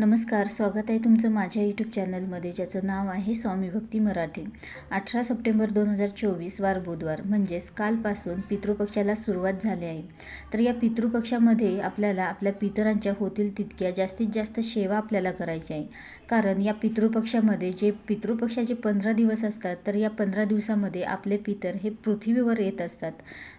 नमस्कार स्वागत आहे तुमचं माझ्या यूट्यूब चॅनलमध्ये ज्याचं नाव आहे स्वामी भक्ती मराठी. अठरा सप्टेंबर दोन हजार चोवीस वार बुधवार म्हणजेच कालपासून पितृपक्षाला सुरुवात झाली आहे. तर या पितृपक्षामध्ये आपल्याला आपल्या पितरांच्या होतील तितक्या जास्तीत जास्त सेवा आपल्याला करायची आहे. कारण या पितृपक्षामध्ये जे पितृपक्षाचे पंधरा दिवस असतात तर या पंधरा दिवसामध्ये आपले पितर हे पृथ्वीवर येत असतात.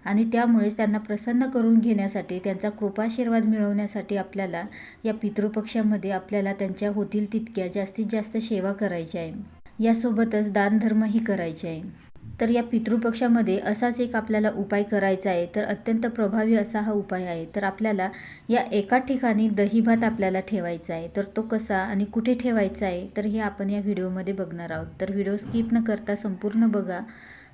आणि त्यामुळेच त्यांना प्रसन्न करून घेण्यासाठी त्यांचा कृपाशीर्वाद मिळवण्यासाठी आपल्याला या पितृपक्षामध्ये आप आपल्याला त्यांच्या होतील तितक्या जास्तीत जास्त सेवा करायची आहे. यासोबतच दानधर्मही करायचे आहे. तर या पितृपक्षामध्ये असाच एक आपल्याला उपाय करायचा आहे तर अत्यंत प्रभावी असा हा उपाय आहे. तर आपल्याला या एका ठिकाणी दहीभात आपल्याला ठेवायचा आहे. तर तो कसा आणि कुठे ठेवायचा आहे तर हे आपण या व्हिडिओमध्ये बघणार आहोत. तर व्हिडिओ स्किप न करता संपूर्ण बघा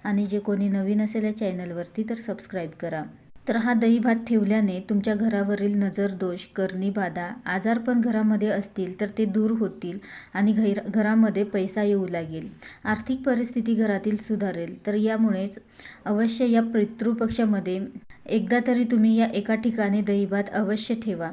आणि जे कोणी नवीन असेल या चॅनलवरती तर सबस्क्राईब करा. तर हा दही भात ठेवल्याने तुमच्या घरावरील नजर दोष बाधा आजार पण घरामध्ये असतील तर ते दूर होतील आणि घर घरामध्ये पैसा येऊ लागेल. आर्थिक परिस्थिती घरातील सुधारेल. तर यामुळेच अवश्य या पितृपक्षामध्ये एकदा तरी तुम्ही या एका ठिकाणी दही भात अवश्य ठेवा.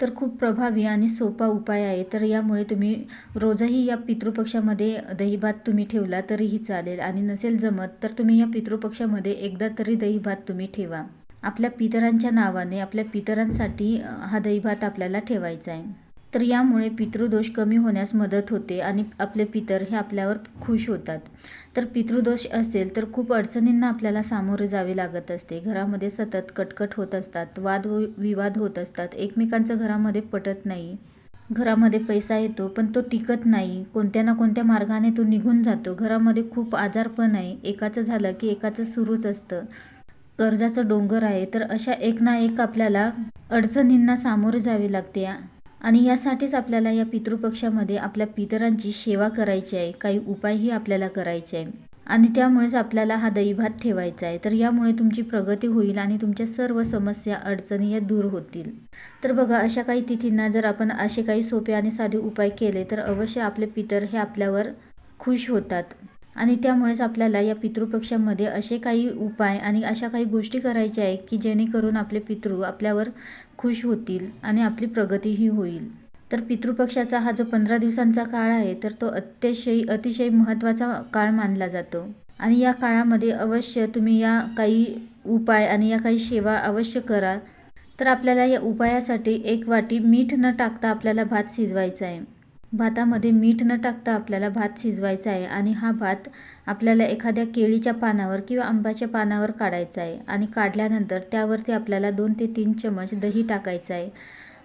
तर खूप प्रभावी आणि सोपा उपाय आहे. तर यामुळे तुम्ही रोजही या पितृपक्षामध्ये दहीभात तुम्ही ठेवला तरीही चालेल आणि नसेल जमत तर तुम्ही या पितृपक्षामध्ये एकदा तरी दहीभात तुम्ही ठेवा. आपल्या पितरांच्या नावाने आपल्या पितरांसाठी हा दहीभात आपल्याला ठेवायचा आहे. तर यामुळे पितृदोष कमी होण्यास मदत होते आणि आपले पितर हे आपल्यावर खुश होतात. तर पितृदोष असेल तर खूप अडचणींना आपल्याला सामोरे जावे लागत असते. घरामध्ये सतत कटकट होत असतात वाद विवाद होत असतात. एकमेकांचं घरामध्ये पटत नाही. घरामध्ये पैसा येतो पण तो टिकत नाही. कोणत्या ना कोणत्या मार्गाने तो निघून जातो. घरामध्ये खूप आजारपण आहे. एकाचं झालं की एकाचं सुरूच असतं. कर्जाचं डोंगर आहे तर अशा एक ना एक आपल्याला अडचणींना सामोरे जावे लागते. आणि यासाठीच आपल्याला या पितृपक्षामध्ये आपल्या पितरांची सेवा करायची आहे काही उपायही आपल्याला करायचे आहे. आणि त्यामुळेच आपल्याला हा दहीभात ठेवायचा आहे. तर यामुळे तुमची प्रगती होईल आणि तुमच्या सर्व समस्या अडचणी या दूर होतील. तर बघा अशा काही तिथींना जर आपण असे काही सोपे आणि साधे उपाय केले तर अवश्य आपले पितर हे आपल्यावर खुश होतात. आणि त्यामुळेच आपल्याला या पितृपक्षामध्ये असे काही उपाय आणि अशा काही गोष्टी करायच्या आहे की जेणेकरून आपले पितृ आपल्यावर खुश होतील आणि आपली प्रगतीही होईल. तर पितृपक्षाचा हा जो पंधरा दिवसांचा काळ आहे तर तो अतिशय अतिशय महत्त्वाचा काळ मानला जातो. आणि या काळामध्ये अवश्य तुम्ही या काही उपाय आणि या काही सेवा अवश्य करा. तर आपल्याला या उपायासाठी एक वाटी मीठ न टाकता आपल्याला भात शिजवायचा आहे. भातामध्ये मीठ न टाकता आपल्याला भात शिजवायचा आहे आणि हा भात आपल्याला एखाद्या केळीच्या पानावर किंवा आंब्याच्या पानावर काढायचा आहे आणि काढल्यानंतर त्यावरती आपल्याला दोन ते तीन चमच दही टाकायचं आहे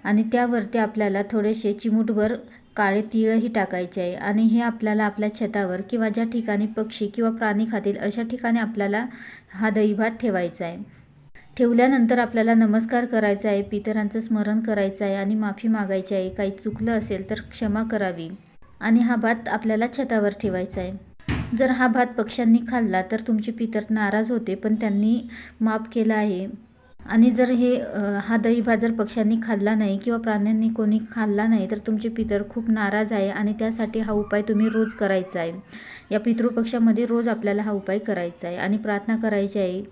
आणि त्यावरती आपल्याला थोडेसे चिमूटभर काळे तिळही टाकायचे आहे आणि हे आपल्याला आपल्या छतावर किंवा ज्या ठिकाणी पक्षी किंवा प्राणी खातील अशा ठिकाणी आपल्याला हा दही भात ठेवायचा आहे. ठेवल्यानंतर आपल्याला नमस्कार करायचा आहे पितरांचं स्मरण करायचं आहे आणि माफी मागायची आहे. काही चुकलं असेल तर क्षमा करावी. आणि हा भात आपल्याला छतावर ठेवायचा आहे. जर हा भात पक्ष्यांनी खाल्ला तर तुमचे पितर नाराज होते पण त्यांनी माफ केला आहे. आणि जर हे हा दही भात जर पक्ष्यांनी खाल्ला नाही किंवा प्राण्यांनी कोणी खाल्ला नाही तर तुमचे पितर खूप नाराज आहे आणि त्यासाठी हा उपाय तुम्ही रोज करायचा आहे. या पितृपक्षामध्ये रोज आपल्याला हा उपाय करायचा आहे आणि प्रार्थना करायची आहे.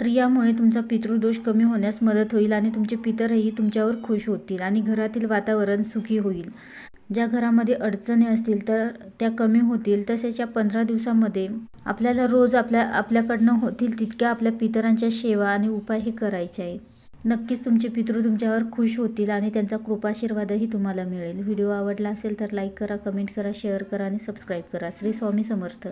तर यामुळे तुमचा पितृदोष कमी होण्यास मदत होईल आणि तुमचे पितरही तुमच्यावर खुश होतील आणि घरातील वातावरण सुखी होईल. ज्या घरामध्ये अडचणी असतील तर त्या कमी होतील. तसेच या पंधरा दिवसामध्ये आपल्याला रोज आपल्या आपल्याकडनं होतील तितक्या आपल्या पितरांच्या सेवा आणि उपाय हे करायचे आहेत. नक्कीच तुमचे पितृ तुमच्यावर खुश होतील आणि त्यांचा कृपाशीर्वादही तुम्हाला मिळेल. व्हिडिओ आवडला असेल तर लाईक करा कमेंट करा शेअर करा आणि सबस्क्राईब करा. श्री स्वामी समर्थ.